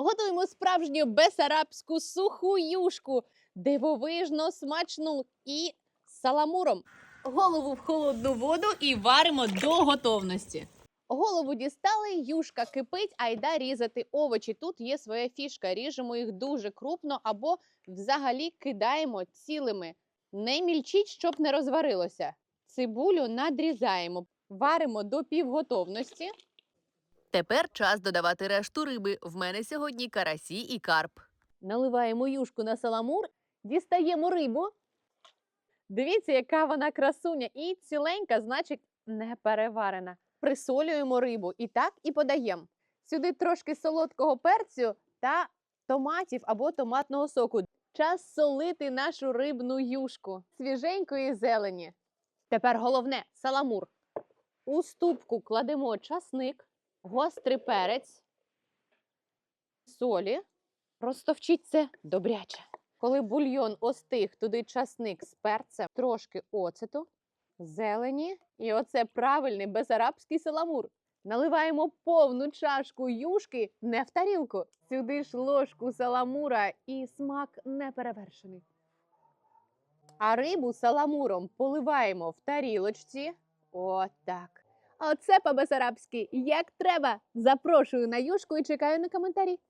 Готуємо справжню бесарабську суху юшку, дивовижно смачну і саламуром. Голову в холодну воду і варимо до готовності. Голову дістали, юшка кипить, айда різати овочі. Тут є своя фішка. Ріжемо їх дуже крупно або взагалі кидаємо цілими. Не мільчіть, щоб не розварилося. Цибулю надрізаємо, варимо до півготовності. Тепер час додавати решту риби. В мене сьогодні карасі і карп. Наливаємо юшку на саламур, дістаємо рибу. Дивіться, яка вона красуня. І ціленька, значить, не переварена. Присолюємо рибу і так і подаємо. Сюди трошки солодкого перцю та томатів або томатного соку. Час солити нашу рибну юшку свіженької зелені. Тепер головне саламур. У ступку кладемо часник, гострий перець, солі. Розтовчіть це добряче. Коли бульйон остиг, туди часник з перцем, трошки оцету, зелені і оце правильний безарабський саламур. Наливаємо повну чашку юшки не в тарілку. Сюди ж ложку саламура і смак неперевершений. А рибу саламуром поливаємо в тарілочці. Отак. Оце по-бесарабськи, як треба. Запрошую на юшку і чекаю на коментарі.